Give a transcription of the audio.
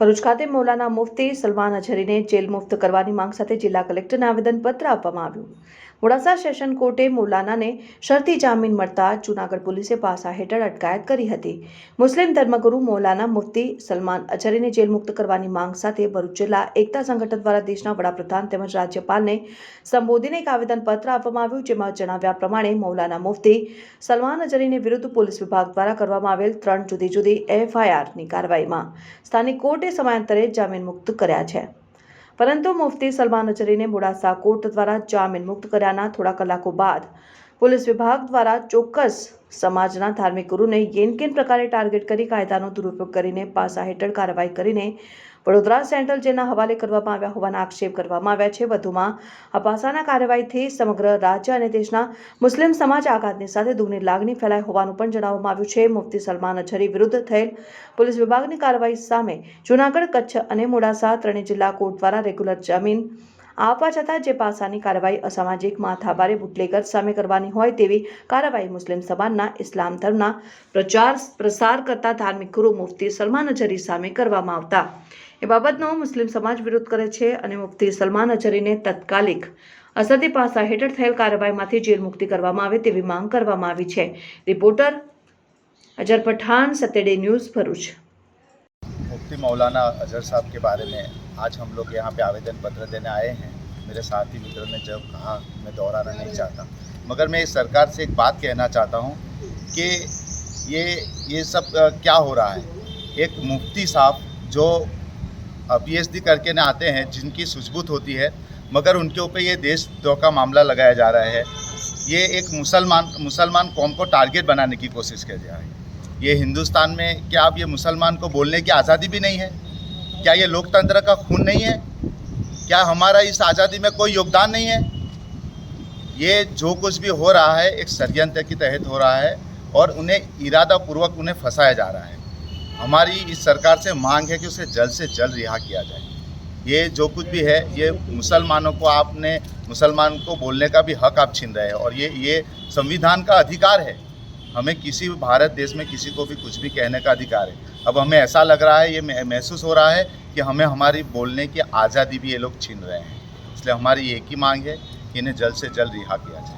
ભરૂચ ખાતે મૌલાના મુફતી સલમાન અઝહરીને જેલ મુક્ત કરવાની માંગ સાથે જિલ્લા કલેક્ટરને આવેદનપત્ર આપવામાં આવ્યું. મોડાસા સેશન કોર્ટે મૌલાનાને શરતી જામીન મળતા જૂનાગઢ પોલીસે પાસા હેઠળ અટકાયત કરી હતી. મુસ્લિમ ધર્મગુરુ મૌલાના મુફતી સલમાન અઝહરીને જેલ મુક્ત કરવાની માંગ સાથે ભરૂચ જિલ્લા એકતા સંગઠન દ્વારા દેશના વડાપ્રધાન તેમજ રાજ્યપાલને સંબોધીને એક આવેદનપત્ર આપવામાં આવ્યું, જેમાં જણાવ્યા પ્રમાણે મૌલાના મુફતી સલમાન અઝહરીને વિરુદ્ધ પોલીસ વિભાગ દ્વારા કરવામાં આવેલ ત્રણ જુદી જુદી એફઆઈઆરની કાર્યવાહીમાં સ્થાનિક કોર્ટે સમયાંતરે જામીન મુક્ત કર્યા છે. પરંતુ મુફતી સલમાન અજરીને મોડાસા કોર્ટ દ્વારા જામીન મુક્ત કર્યાના થોડા કલાકો બાદ પોલીસ વિભાગ દ્વારા ચોક્કસ સમાજના ધાર્મિક ગુરુને યેનકેન પ્રકારે ટાર્ગેટ કરી કાયદાનો દુરુપયોગ કરીને પાસા હેઠળ કાર્યવાહી કરીને વડોદરા સેન્ટ્રલ જેલના હવાલે કરવામાં આવ્યા હોવાના આક્ષેપ કરવામાં આવ્યા છે. વધુમાં, આ પાસાના કાર્યવાહીથી સમગ્ર રાજ્ય અને દેશના મુસ્લિમ સમાજ આઘાતની સાથે દુઃખની લાગણી ફેલાઈ હોવાનું પણ જણાવવામાં આવ્યું છે. મુફતી સલમાન અઝરી વિરુદ્ધ થયેલ પોલીસ વિભાગની કાર્યવાહી સામે જૂનાગઢ કચ્છ અને મોડાસા ત્રણેય જિલ્લા કોર્ટ દ્વારા રેગ્યુલર જામીન આપવા છતાં જે પાસાની કાર્યવાહી અસામાજિક માથાભારે બુટલેગર સામે કરવાની હોય તેવી કાર્યવાહી મુસ્લિમ સમાજના ઇસ્લામ ધર્મના પ્રચાર પ્રસાર કરતા ધાર્મિક ગુરુ મુફતી સલમાન અઝરી સામે કરવામાં આવતા. એ બાબતનો મુસ્લિમ સમાજ વિરોધ કરે છે અને મુફતી સલમાન અઝરીને તત્કાલિક અસરથી પાસા હેઠળ થયેલ કાર્યવાહીમાંથી જેલ મુક્તિ કરવામાં આવે તેવી માંગ કરવામાં આવી છે. રિપોર્ટર અજર પઠાણ સતેડે ન્યૂઝ ભરૂચ. मुफ्ती मौलाना अजहर साहब के बारे में आज हम लोग यहाँ पे आवेदन पत्र देने आए हैं। मेरे साथी मित्रों ने जब कहा, मैं दोहराना नहीं चाहता। मगर मैं इस सरकार से एक बात कहना चाहता हूँ कि ये ये सब क्या हो रहा है? एक मुफ्ती साहब जो पीएचडी करके ना आते हैं, जिनकी सूझबूझ होती है, मगर उनके ऊपर ये देश देशद्रोह का मामला लगाया जा रहा है। ये एक मुसलमान मुसलमान कौम को टारगेट बनाने की कोशिश जा रहा है। ये हिंदुस्तान में क्या अब ये मुसलमान को बोलने की आज़ादी भी नहीं है? क्या ये लोकतंत्र का खून नहीं है? क्या हमारा इस आज़ादी में कोई योगदान नहीं है? ये जो कुछ भी हो रहा है, एक षडयंत्र के तहत हो रहा है और उन्हें इरादापूर्वक उन्हें फंसाया जा रहा है। हमारी इस सरकार से मांग है कि उसे जल्द से जल्द रिहा किया जाए। ये जो कुछ भी है, ये मुसलमानों को आपने, मुसलमान को बोलने का भी हक आप छीन रहे हैं और ये ये संविधान का अधिकार है। हमें किसी भी भारत देश में किसी को भी कुछ भी कहने का अधिकार है। अब हमें ऐसा लग रहा है, ये महसूस हो रहा है कि हमें हमारी बोलने की आज़ादी भी ये लोग छीन रहे हैं। इसलिए हमारी एक ही मांग है कि इन्हें जल्द से जल्द रिहा किया जाए।